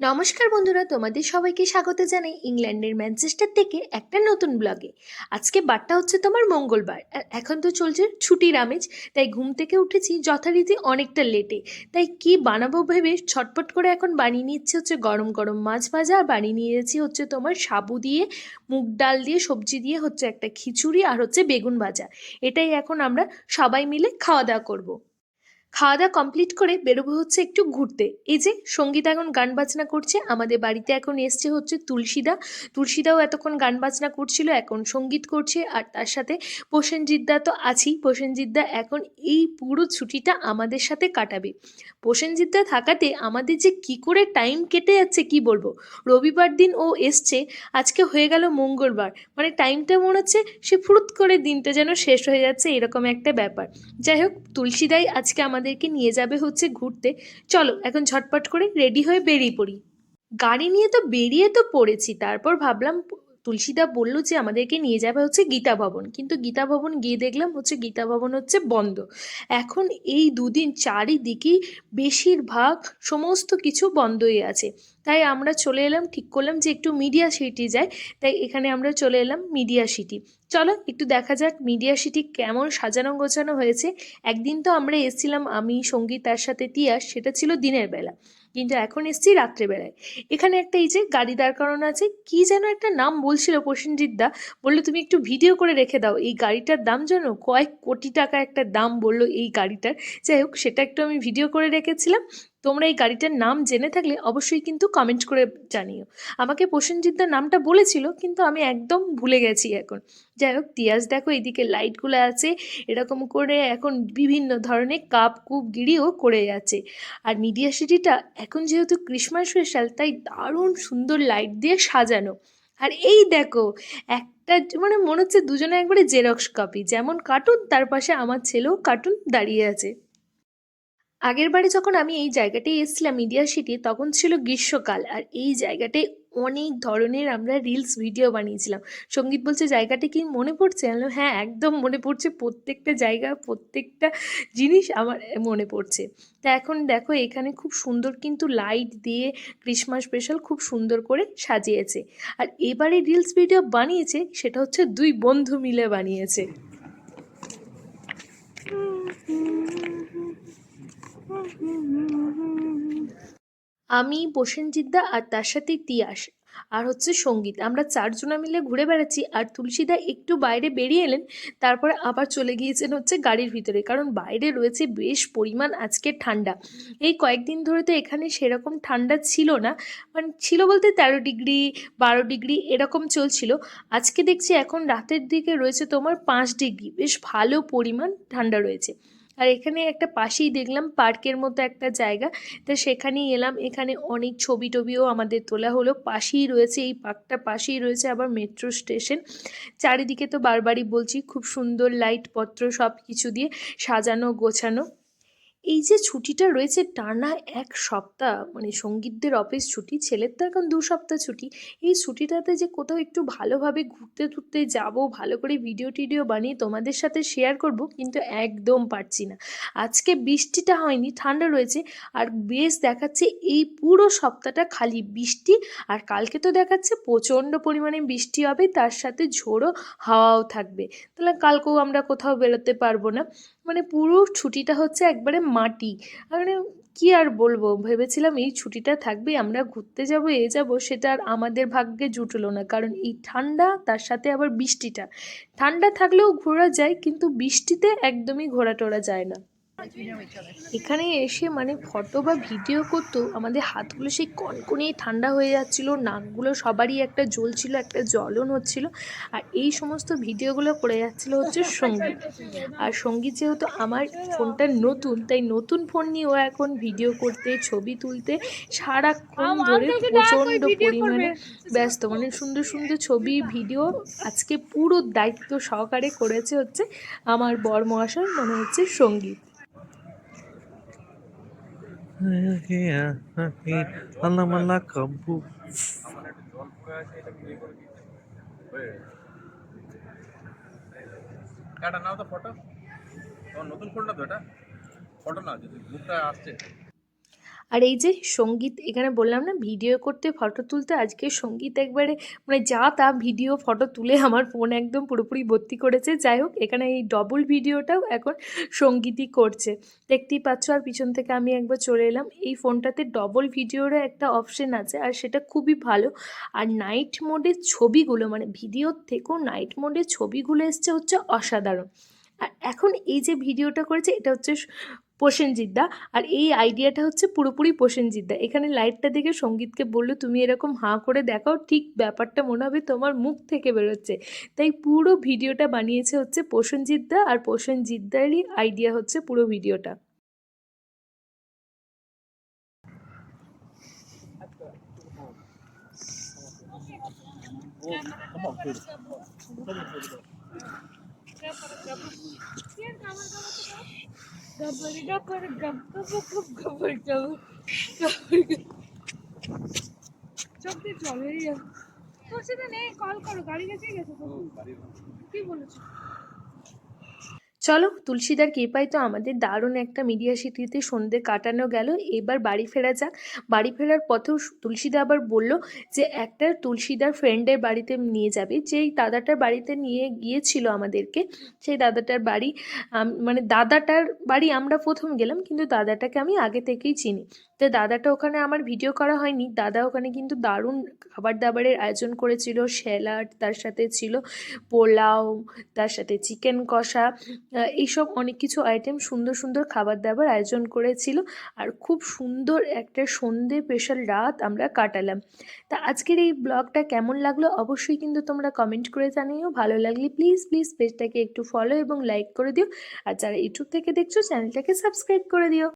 নমস্কার বন্ধুরা, তোমাদের সবাইকে স্বাগত জানাই ইংল্যান্ডের ম্যানচেস্টার থেকে একটা নতুন ব্লগে। আজকে বারটা হচ্ছে তোমার মঙ্গলবার এখন তো চলছে ছুটির আমেজ, তাই ঘুম থেকে উঠেছি যথারীতি অনেকটা লেটে। তাই কি বানাবো ভেবে ছটপট করে এখন বানিয়ে নিচ্ছে হচ্ছে গরম গরম মাছ ভাজা, আর বানিয়ে নিয়েছি হচ্ছে তোমার সাবু দিয়ে, মুগ ডাল দিয়ে, সবজি দিয়ে হচ্ছে একটা খিচুড়ি আর হচ্ছে বেগুন ভাজা। এটাই এখন আমরা সবাই মিলে খাওয়া দাওয়া করব। খাওয়া দাওয়া কমপ্লিট করে বেরোবো হচ্ছে একটু ঘুরতে। এই যে, সংগীত এখন গান বাজনা করছে, আমাদের বাড়িতে এখন এসছে হচ্ছে তুলসীদা। তুলসীদাও এতক্ষণ গান বাজনা করছিল, এখন সংগীত করছে, আর তার সাথে প্রসেনজিৎদা তো আছেই। প্রসেনজিৎদা এখন এই পুরো ছুটিটা আমাদের সাথে কাটাবে। প্রসেনজিৎদা থাকাতে আমাদের যে কি করে টাইম কেটে যাচ্ছে কি বলব? রবিবার দিন ও এসছে, আজকে হয়ে গেল মঙ্গলবার। মানে টাইমটা মনে হচ্ছে সে ফুরুত করে দিনটা যেন শেষ হয়ে যাচ্ছে, এরকম একটা ব্যাপার। যাই হোক, তুলসীদাই আজকে আমাদেরকে নিয়ে যাবে হচ্ছে ঘুরতে। চলো, এখন ঝটপট করে রেডি হয়ে বেরিয়ে পড়ি। গাড়ি নিয়ে তো বেরিয়ে তো পড়েছি, তারপর ভাবলাম তুলসীদা বলল যে আমাদেরকে নিয়ে যাবে হচ্ছে গীতা ভবন। কিন্তু গীতা ভবন গিয়ে দেখলাম হচ্ছে গীতা ভবন হচ্ছে বন্ধ। এখন এই দুদিন চারিদিকেই বেশিরভাগ সমস্ত কিছু বন্ধই আছে। তাই আমরা চলে এলাম, ঠিক করলাম যে একটু মিডিয়া সিটি যাই। তাই এখানে আমরা চলে এলাম মিডিয়া সিটি। চলো একটু দেখা যাক মিডিয়া সিটি কেমন সাজানো গোছানো হয়েছে। একদিন তো আমরা এসেছিলাম আমি, সংগীত, তার সাথে তিয়াস, সেটা ছিল দিনের বেলা। কিন্তু এখন এসছি রাত্রেবেলায়। এখানে একটা এই যে গাড়ি দাঁড় করানো আছে, কি যেন একটা নাম বলছিল প্রসেনজিৎ দা বলল তুমি একটু ভিডিও করে রেখে দাও, এই গাড়িটার দাম যেন কয়েক কোটি টাকা একটা দাম বলল এই গাড়িটার। যাই হোক, সেটা একটু আমি ভিডিও করে রেখেছিলাম। তোমরা এই গাড়িটার নাম জেনে থাকলে অবশ্যই কিন্তু কমেন্ট করে জানিও। আমাকে প্রসেনজিৎদার নামটা বলেছিল, কিন্তু আমি একদম ভুলে গেছি এখন। যাই হোক, তিয়াস দেখো এদিকে লাইটগুলো আছে, এরকম করে এখন বিভিন্ন ধরনের কাপ, কুপ, গিরিও করে যাচ্ছে আর মিডিয়া সিটিটা এখন যেহেতু ক্রিসমাস স্পেশাল তাই দারুণ সুন্দর লাইট দিয়ে সাজানো। আর এই দেখো, একটা মানে মনে হচ্ছে দুজনে একবারে জেরক্স কপি যেমন কার্টুন তার পাশে আমার ছেলেও কার্টুন দাঁড়িয়ে আছে। আগের বারে যখন আমি এই জায়গাটায় এসেছিলাম মিডিয়া সিটি তখন ছিল গ্রীষ্মকাল। আর এই জায়গাটায় অনেক ধরনের আমরা রিলস ভিডিও বানিয়েছিলাম। সংগীত বলছে, জায়গাটা কি মনে পড়ছে? আমি হ্যাঁ একদম মনে পড়ছে। প্রত্যেকটা জায়গা, প্রত্যেকটা জিনিস আমার মনে পড়ছে। তা এখন দেখো, এখানে খুব সুন্দর কিন্তু লাইট দিয়ে ক্রিসমাস স্পেশাল খুব সুন্দর করে সাজিয়েছে। আর এবারে রিলস ভিডিও বানিয়েছে, সেটা হচ্ছে দুই বন্ধু মিলে বানিয়েছে। আমি প্রসেনজিৎদা আর তার সাথে তিয়াস, আর হচ্ছে সংগীত। আমরা চারজনা মিলে ঘুরে বেড়াচ্ছি আর তুলসীদা একটু বাইরে বেরিয়ে এলেন, তারপরে আবার চলে গিয়েছেন হচ্ছে গাড়ির ভিতরে। কারণ বাইরে রয়েছে বেশ পরিমাণ আজকে ঠান্ডা। এই কয়েকদিন ধরে তো এখানে সেরকম ঠান্ডা ছিল না মানে ছিল বলতে তেরো ডিগ্রি, বারো ডিগ্রি এরকম চলছিল। আজকে দেখছি এখন রাতের দিকে রয়েছে তোমার পাঁচ ডিগ্রি। বেশ ভালো পরিমাণ ঠান্ডা রয়েছে। আর এখানে একটা পাশেই দেখলাম পার্কের মতো একটা জায়গা। তো সেখানেই এলাম, এখানে অনেক ছবি টবিও আমাদের তোলা হলো। পাশেই রয়েছে, এই পার্কটা পাশেই রয়েছে আবার মেট্রো স্টেশন চারিদিকে তো বারবারই বলছি, খুব সুন্দর লাইট পত্র সব কিছু দিয়ে সাজানো, গোছানো। এই যে ছুটিটা রয়েছে টানা এক সপ্তাহ মানে সঙ্গীতদের অফিস ছুটি, ছেলের তো এখন দু সপ্তাহ ছুটি, এই ছুটিটাতে যে কোথাও একটু ভালোভাবে ঘুরতে টুরতে যাব, ভালো করে ভিডিও টিডিও বানিয়ে তোমাদের সাথে শেয়ার করব, কিন্তু একদম পারছি না। আজকে বৃষ্টিটা হয়নি, ঠান্ডা রয়েছে, আর বেশ দেখাচ্ছে এই পুরো সপ্তাহটা খালি বৃষ্টি, আর কালকে তো দেখাচ্ছে প্রচণ্ড পরিমাণে বৃষ্টি হবে, তার সাথে ঝোড়ো হাওয়াও থাকবে। তাহলে কালকেও আমরা কোথাও বেরোতে পারব না। মানে পুরো ছুটিটা হচ্ছে একবারে মাটি। মানে কী আর বলব? ভেবেছিলাম এই ছুটিটা থাকবে, আমরা ঘুরতে যাব, এ যাব, সেটা আর আমাদের ভাগ্যে জুটলো না। কারণ এই ঠান্ডা, তার সাথে আবার বৃষ্টিটা। ঠান্ডা থাকলেও ঘোরা যায়, কিন্তু বৃষ্টিতে একদমই ঘোরা টোরা যায় না। এখানে এসে মানে ফটো বা ভিডিও করতেও আমাদের হাতগুলো সেই কনকনেই ঠান্ডা হয়ে যাচ্ছিল নাকগুলো সবারই একটা জ্বলছিল একটা জ্বলন হচ্ছিল আর এই সমস্ত ভিডিওগুলো করে যাচ্ছিল হচ্ছে সংগীত আর সংগীত যেহেতু আমার ফোনটা নতুন তাই নতুন ফোন নিয়ে ও এখন ভিডিও করতে ছবি তুলতে সারাক্ষণ ধরে প্রচণ্ড পরিমাণে ব্যস্ত। মানে সুন্দর সুন্দর ছবি ভিডিও আজকে পুরো দায়িত্ব সহকারে করেছে হচ্ছে আমার বর মহাশয় মনে হচ্ছে সংগীত আল্লাহ মাল্লা কাব্বু এটা নাও তো ফটো নতুন তো এটা ফটো না যদি বুকটা আসছে আর এই যে সংগীত, এখানে বললাম না, ভিডিও করতে ফটো তুলতে, আজকে সংগীত একবারে মানে যা তা ভিডিও ফটো তুলে আমার ফোন একদম পুরোপুরি ভর্তি করেছে। যাই হোক, এখানে এই ডবল ভিডিওটাও এখন সঙ্গীতই করছে। দেখতেই পাচ্ছ, আর পিছন থেকে আমি একবার চলে এলাম। এই ফোনটাতে ডবল ভিডিওরও একটা অপশন আছে, আর সেটা খুবই ভালো। আর নাইট মোডের ছবিগুলো মানে ভিডিওর থেকেও নাইট মোডের ছবিগুলো এসছে হচ্ছে অসাধারণ। আর এখন এই যে ভিডিওটা করেছে, এটা হচ্ছে প্রসেনজিৎদা আর এই আইডিয়াটা হচ্ছে পুরোপুরি প্রসেনজিৎদা এখানে লাইটটা দেখে সঙ্গীতকে বলল, তুমি এরকম হাঁ করে দেখাও, ঠিক ব্যাপারটা মনে হবে তোমার মুখ থেকে বেরোচ্ছে। তাই পুরো ভিডিওটা বানিয়েছে হচ্ছে প্রসেনজিৎদা আর প্রসেনজিৎদারই আইডিয়া হচ্ছে পুরো ভিডিওটা চোখ দিয়ে জল বেরিয়ে চলে তোর সাথে নেই কল করো গাড়ি গেছে গেছে কি বলেছ চলো, তুলসীদার কৃপায় তো আমাদের দারুণ একটা মিডিয়া সিটিতে সন্ধে কাটানো গেল। এবার বাড়ি ফেরা যাক। বাড়ি ফেরার পথেও তুলসীদা আবার বলল যে, একটা তুলসীদার ফ্রেন্ডের বাড়িতে নিয়ে যাবে। যেই দাদাটার বাড়িতে নিয়ে গিয়েছিল আমাদেরকে, সেই দাদাটার বাড়ি মানে দাদাটার বাড়ি আমরা প্রথম গেলাম, কিন্তু দাদাটাকে আমি আগে থেকেই চিনি। তো দাদাটা ওখানে আমার ভিডিও করা হয়নি। দাদা ওখানে কিন্তু দারুণ খাবার দাবারের আয়োজন করেছিল স্যালাড তার সাথে ছিল, পোলাও, তার সাথে চিকেন কষা এইসব অনেক কিছু আইটেম সুন্দর সুন্দর খাবার দাবার আয়োজন করেছিল। আর খুব সুন্দর একটা সন্ধে স্পেশাল রাত আমরা কাটালাম। তা আজকের এই ব্লগটা কেমন লাগল অবশ্যই কিন্তু তোমরা কমেন্ট করে জানিও। ভালো লাগলে প্লিজ প্লিজ পেজটাকে একটু ফলো এবং লাইক করে দিও। আর যারা ইউটিউব থেকে দেখছ চ্যানেলটাকে সাবস্ক্রাইব করে দিও।